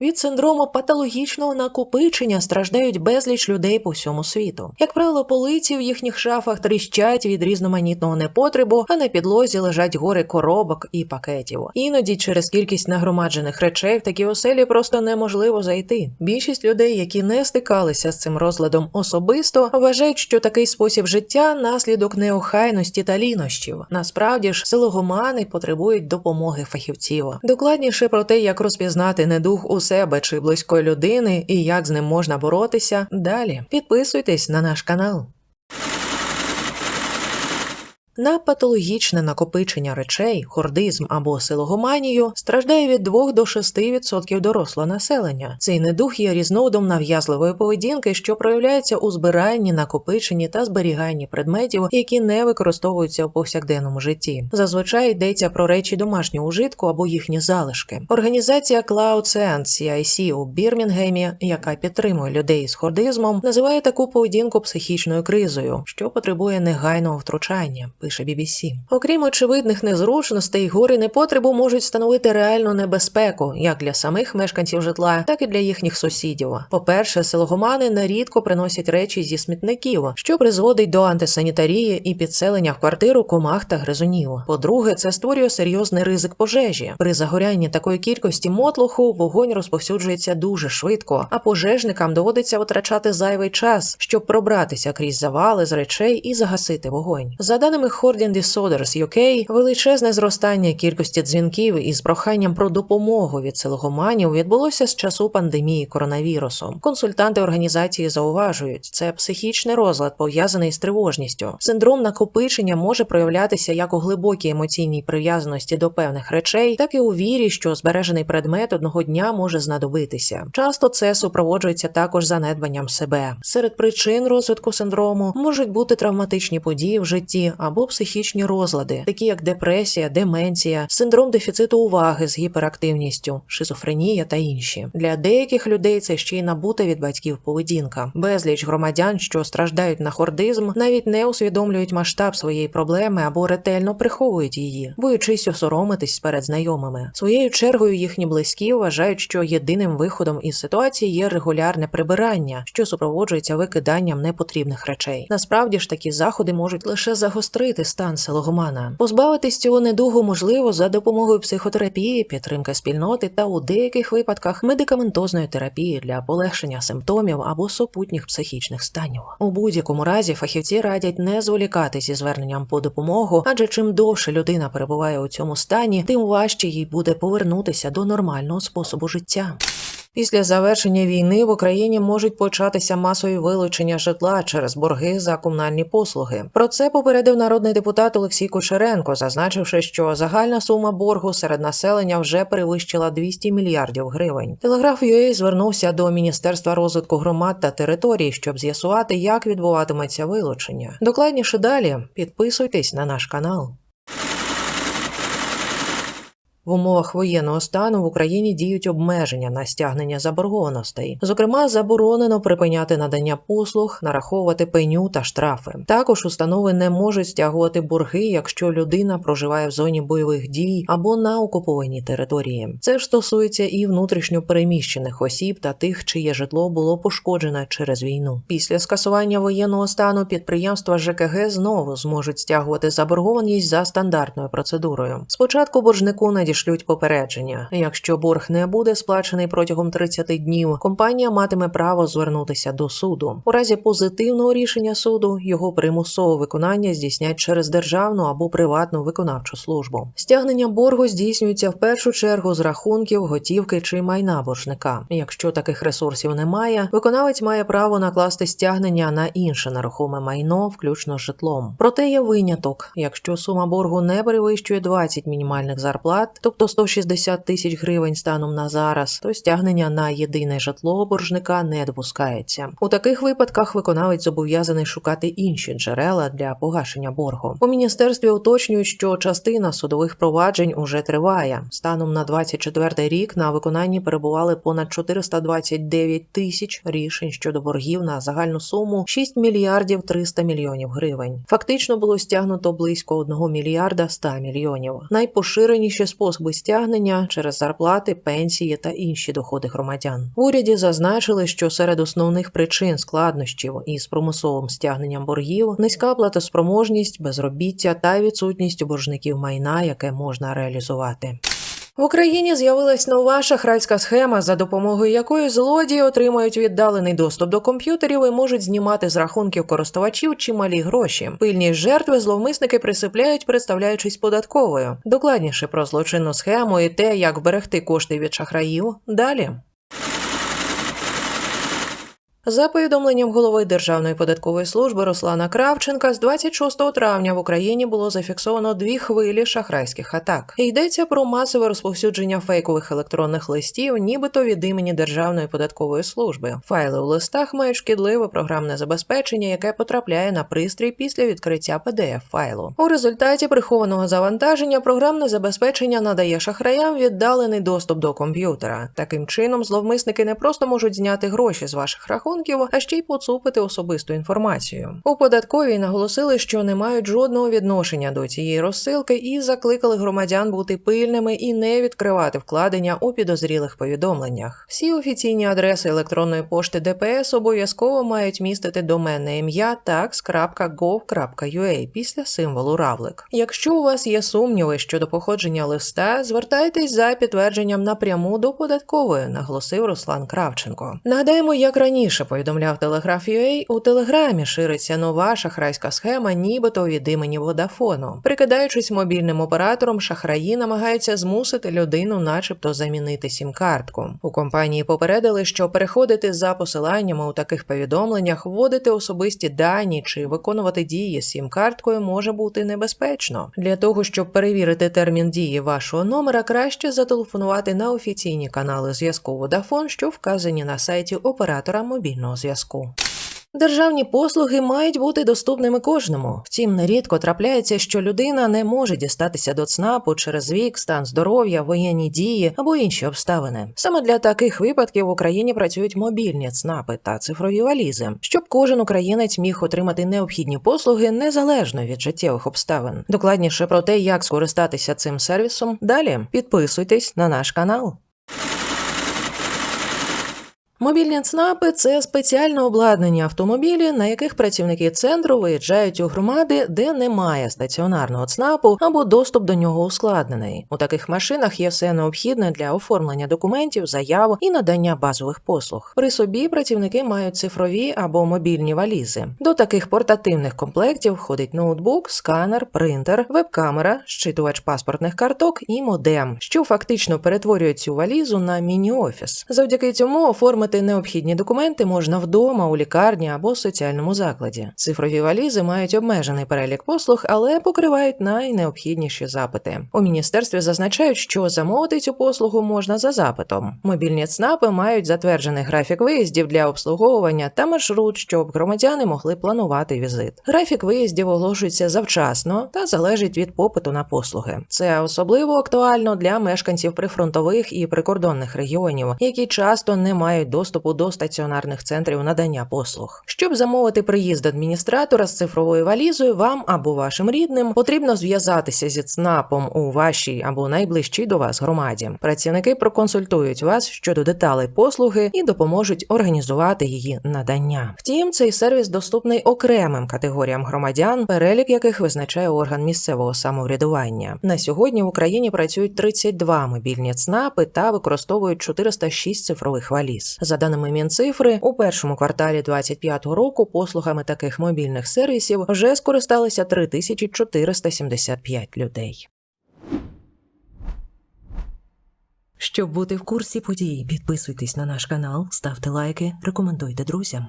Від синдрому патологічного накопичення страждають безліч людей по всьому світу. Як правило, полиці в їхніх шафах тріщать від різноманітного непотребу, а на підлозі лежать гори коробок і пакетів. Іноді через кількість нагромаджених речей в такі оселі просто неможливо зайти. Більшість людей, які не стикалися з цим розладом особисто, вважають, що такий спосіб життя наслідок неохайності та лінощів. Насправді ж, силогомани потребують допомоги фахівців. Докладніше про те, як розпізнати недух у себе чи близької людини і як з ним можна боротися. Далі підписуйтесь на наш канал. На патологічне накопичення речей, хордизм або силогоманію страждає від 2 до 6% дорослого населення. Цей недух є різновидом нав'язливої поведінки, що проявляється у збиранні, накопиченні та зберіганні предметів, які не використовуються в повсякденному житті. Зазвичай йдеться про речі домашнього ужитку або їхні залишки. Організація Cloud Sense CIC у Бірмінгемі, яка підтримує людей з хордизмом, називає таку поведінку психічною кризою, що потребує негайного втручання пише BBC. Окрім очевидних незручностей, гори непотребу можуть становити реальну небезпеку як для самих мешканців житла, так і для їхніх сусідів. По-перше, силогомани нерідко приносять речі зі смітників, що призводить до антисанітарії і підселення в квартиру комах та гризунів. По-друге, це створює серйозний ризик пожежі. При загорянні такої кількості мотлуху вогонь розповсюджується дуже швидко, а пожежникам доводиться витрачати зайвий час, щоб пробратися крізь завали з речей і загасити вогонь. За даними Hoarding Disorders UK, величезне зростання кількості дзвінків із проханням про допомогу від силогоманів відбулося з часу пандемії коронавірусу. Консультанти організації зауважують, це психічний розлад пов'язаний з тривожністю. Синдром накопичення може проявлятися як у глибокій емоційній прив'язаності до певних речей, так і у вірі, що збережений предмет одного дня може знадобитися. Часто це супроводжується також занедбанням себе. Серед причин розвитку синдрому можуть бути травматичні події в житті або психічні розлади, такі як депресія, деменція, синдром дефіциту уваги з гіперактивністю, шизофренія та інші. Для деяких людей це ще й набута від батьків поведінка. Безліч громадян, що страждають на хордизм, навіть не усвідомлюють масштаб своєї проблеми або ретельно приховують її, боючись осоромитись перед знайомими. Своєю чергою їхні близькі вважають, що єдиним виходом із ситуації є регулярне прибирання, що супроводжується викиданням непотрібних речей. Насправді ж такі заходи можуть лише загострити стан силогомана. Позбавитись цього недугу можливо за допомогою психотерапії, підтримки спільноти та у деяких випадках медикаментозної терапії для полегшення симптомів або супутніх психічних станів. У будь-якому разі фахівці радять не зволікати зі зверненням по допомогу, адже чим довше людина перебуває у цьому стані, тим важче їй буде повернутися до нормального способу життя. Після завершення війни в Україні можуть початися масові вилучення житла через борги за комунальні послуги. Про це попередив народний депутат Олексій Кучеренко, зазначивши, що загальна сума боргу серед населення вже перевищила 200 мільярдів гривень. Телеграф UA звернувся до Міністерства розвитку громад та територій, щоб з'ясувати, як відбуватиметься вилучення. Докладніше далі підписуйтесь на наш канал. В умовах воєнного стану в Україні діють обмеження на стягнення заборгованостей. Зокрема, заборонено припиняти надання послуг, нараховувати пеню та штрафи. Також установи не можуть стягувати борги, якщо людина проживає в зоні бойових дій або на окупованій території. Це ж стосується і внутрішньо переміщених осіб та тих, чиє житло було пошкоджене через війну. Після скасування воєнного стану підприємства ЖКГ знову зможуть стягувати заборгованість за стандартною процедурою. Спочатку боржнику надійшли надішлють попередження. Якщо борг не буде сплачений протягом 30 днів, компанія матиме право звернутися до суду. У разі позитивного рішення суду його примусове виконання здійснять через державну або приватну виконавчу службу. Стягнення боргу здійснюється в першу чергу з рахунків, готівки чи майна боржника. Якщо таких ресурсів немає, виконавець має право накласти стягнення на інше нерухоме майно, включно з житлом. Проте є виняток, якщо сума боргу не перевищує 20 мінімальних зарплат, тобто 160 тисяч гривень станом на зараз, то стягнення на єдине житло боржника не допускається. У таких випадках виконавець зобов'язаний шукати інші джерела для погашення боргу. У міністерстві уточнюють, що частина судових проваджень уже триває. Станом на 24 рік на виконанні перебували понад 429 тисяч рішень щодо боргів на загальну суму 6 мільярдів 300 мільйонів гривень. Фактично було стягнуто близько 1 мільярда 100 мільйонів. Найпоширеніші способи способи стягнення через зарплати, пенсії та інші доходи громадян. В уряді зазначили, що серед основних причин складнощів із примусовим стягненням боргів низька платоспроможність, безробіття та відсутність боржників майна, яке можна реалізувати. В Україні з'явилась нова шахрайська схема, за допомогою якої злодії отримають віддалений доступ до комп'ютерів і можуть знімати з рахунків користувачів чималі гроші. Пильність жертви зловмисники присипляють, представляючись податковою. Докладніше про злочинну схему і те, як вберегти кошти від шахраїв. Далі. За повідомленням голови Державної податкової служби Руслана Кравченка, з 26 травня в Україні було зафіксовано дві хвилі шахрайських атак. Йдеться про масове розповсюдження фейкових електронних листів, нібито від імені Державної податкової служби. Файли у листах мають шкідливе програмне забезпечення, яке потрапляє на пристрій після відкриття pdf файлу. У результаті прихованого завантаження програмне забезпечення надає шахраям віддалений доступ до комп'ютера. Таким чином, зловмисники не просто можуть зняти гроші з ваших рахунків, а ще й поцупити особисту інформацію. У податковій наголосили, що не мають жодного відношення до цієї розсилки і закликали громадян бути пильними і не відкривати вкладення у підозрілих повідомленнях. Всі офіційні адреси електронної пошти ДПС обов'язково мають містити доменне ім'я tax.gov.ua після символу равлик. Якщо у вас є сумніви щодо походження листа, звертайтесь за підтвердженням напряму до податкової, наголосив Руслан Кравченко. Нагадаємо, як раніше повідомляв Телеграф.ua, у телеграмі шириться нова шахрайська схема, нібито від імені Водафону. Прикидаючись мобільним оператором, шахраї намагаються змусити людину, начебто, замінити сім-картку. У компанії попередили, що переходити за посиланнями у таких повідомленнях, вводити особисті дані чи виконувати дії з сім-карткою може бути небезпечно. Для того щоб перевірити термін дії вашого номера, краще зателефонувати на офіційні канали зв'язку Vodafone, що вказані на сайті оператора мобільного зв'язку. Державні послуги мають бути доступними кожному. Втім, нерідко трапляється, що людина не може дістатися до ЦНАПу через вік, стан здоров'я, воєнні дії або інші обставини. Саме для таких випадків в Україні працюють мобільні ЦНАПи та цифрові валізи, щоб кожен українець міг отримати необхідні послуги незалежно від життєвих обставин. Докладніше про те, як скористатися цим сервісом. Далі підписуйтесь на наш канал. Мобільні ЦНАПи це спеціально обладнані автомобілі, на яких працівники центру виїжджають у громади, де немає стаціонарного ЦНАПу або доступ до нього ускладнений. У таких машинах є все необхідне для оформлення документів, заяв і надання базових послуг. При собі працівники мають цифрові або мобільні валізи. До таких портативних комплектів входить ноутбук, сканер, принтер, веб-камера, щитувач паспортних карток і модем, що фактично перетворює цю валізу на міні-офіс. Завдяки цьому оформити Оформити необхідні документи можна вдома, у лікарні або соціальному закладі. Цифрові валізи мають обмежений перелік послуг, але покривають найнеобхідніші запити. У міністерстві зазначають, що замовити цю послугу можна за запитом. Мобільні ЦНАПи мають затверджений графік виїздів для обслуговування та маршрут, щоб громадяни могли планувати візит. Графік виїздів оголошується завчасно та залежить від попиту на послуги. Це особливо актуально для мешканців прифронтових і прикордонних регіонів, які часто не мають доступу до стаціонарних центрів надання послуг. Щоб замовити приїзд адміністратора з цифровою валізою, вам або вашим рідним потрібно зв'язатися зі ЦНАПом у вашій або найближчій до вас громаді. Працівники проконсультують вас щодо деталей послуги і допоможуть організувати її надання. Втім, цей сервіс доступний окремим категоріям громадян, перелік яких визначає орган місцевого самоврядування. На сьогодні в Україні працюють 32 мобільні ЦНАПи та використовують 406 цифрових валіз. За даними Мінцифри, у першому кварталі 2025 року послугами таких мобільних сервісів вже скористалися 3475 людей. Щоб бути в курсі подій, підписуйтесь на наш канал, ставте лайки, рекомендуйте друзям.